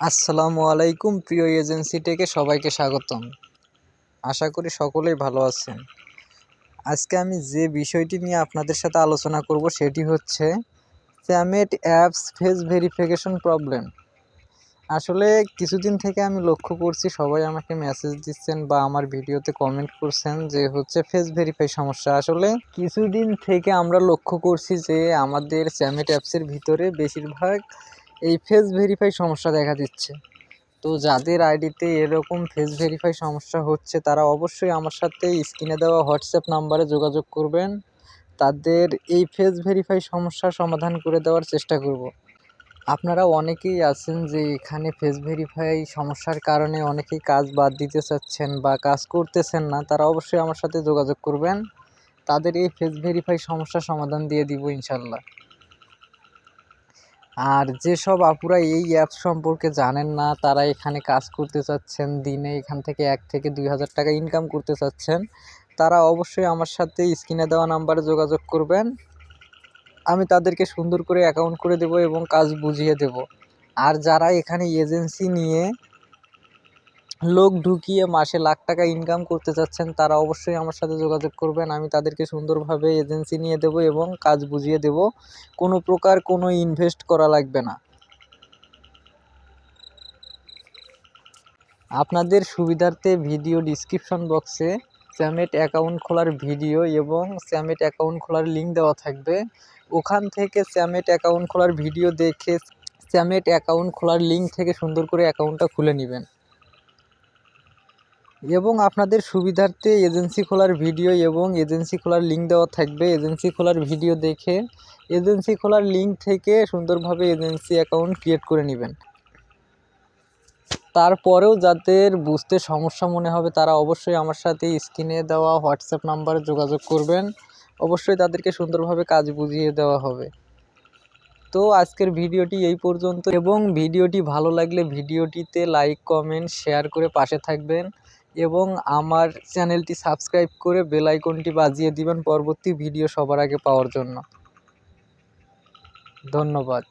আসসালামু আলাইকুম, প্রিয় এজেন্সি থেকে সবাইকে স্বাগতম। আশা করি সকলেই ভালো আছেন। আজকে আমি যে বিষয়টি নিয়ে আপনাদের সাথে আলোচনা করব সেটি হচ্ছে স্যামেট অ্যাপস ফেস ভেরিফিকেশন প্রবলেম। আসলে কিছুদিন থেকে আমি লক্ষ্য করছি সবাই আমাকে মেসেজ দিচ্ছেন বা আমার ভিডিওতে কমেন্ট করছেন যে হচ্ছে ফেস ভেরিফাই সমস্যা। আসলে কিছুদিন থেকে আমরা লক্ষ্য করছি যে আমাদের স্যামেট অ্যাপসের ভিতরে বেশিরভাগ এই ফেস ভেরিফাই সমস্যা দেখা দিচ্ছে। তো যাদের আইডিতে এরকম ফেস ভেরিফাই সমস্যা হচ্ছে, তারা অবশ্যই আমার সাথে স্ক্রিনে দেওয়া হোয়াটসঅ্যাপ নাম্বারে যোগাযোগ করবেন। তাদের এই ফেস ভেরিফাই সমস্যার সমাধান করে দেওয়ার চেষ্টা করব। আপনারা অনেকেই আছেন যে এখানে ফেস ভেরিফাই সমস্যার কারণে অনেকেই কাজ বাদ দিতে চাচ্ছেন বা কাজ করতেছেন না, তারা অবশ্যই আমার সাথে যোগাযোগ করবেন। তাদের এই ফেস ভেরিফাই সমস্যার সমাধান দিয়ে দিব ইনশাল্লাহ। আর যেসব আপুরা এই অ্যাপ সম্পর্কে জানেন না, তারা এখানে কাজ করতে চাচ্ছেন, দিনে এখান থেকে এক থেকে দুই হাজার টাকা ইনকাম করতে চাচ্ছেন, তারা অবশ্যই আমার সাথে স্ক্রিনে দেওয়া নাম্বারে যোগাযোগ করবেন। আমি তাদেরকে সুন্দর করে অ্যাকাউন্ট করে দেব এবং কাজ বুঝিয়ে দেব। আর যারা এখানে এজেন্সি নিয়ে লোক ঢুকিয়ে মাসে লাখ টাকা ইনকাম করতে চাচ্ছেন, তারা অবশ্যই আমার সাথে যোগাযোগ করবেন। আমি তাদেরকে সুন্দরভাবে এজেন্সি নিয়ে দেব এবং কাজ বুঝিয়ে দেব। কোনো প্রকার কোনো ইনভেস্ট করা লাগবে না। আপনাদের সুবিধার্থে ভিডিও ডিসক্রিপশন বক্সে স্যামেট অ্যাকাউন্ট খোলার ভিডিও এবং স্যামেট অ্যাকাউন্ট খোলার লিঙ্ক দেওয়া থাকবে। ওখান থেকে স্যামেট অ্যাকাউন্ট খোলার ভিডিও দেখে স্যামেট অ্যাকাউন্ট খোলার লিঙ্ক থেকে সুন্দর করে অ্যাকাউন্টটা খুলে নেবেন। এবং আপনাদের সুবিধার্থে এজেন্সি খোলার ভিডিও এবং এজেন্সি খোলার লিঙ্ক দেওয়া থাকবে। এজেন্সি খোলার ভিডিও দেখে এজেন্সি খোলার লিঙ্ক থেকে সুন্দরভাবে এজেন্সি অ্যাকাউন্ট ক্রিয়েট করে নেবেন। তারপরেও যাদের বুঝতে সমস্যা মনে হবে, তারা অবশ্যই আমার সাথে স্ক্রিনে দেওয়া হোয়াটসঅ্যাপ নাম্বারে যোগাযোগ করবেন। অবশ্যই তাদেরকে সুন্দরভাবে কাজ বুঝিয়ে দেওয়া হবে। তো আজকের ভিডিওটি এই পর্যন্ত। এবং ভিডিওটি ভালো লাগলে ভিডিওটিতে লাইক, কমেন্ট, শেয়ার করে পাশে থাকবেন। এবং আমার চ্যানেলটি সাবস্ক্রাইব করে বেল আইকনটি বাজিয়ে দিবেন পরবর্তী ভিডিও সবার আগে পাওয়ার জন্য। ধন্যবাদ।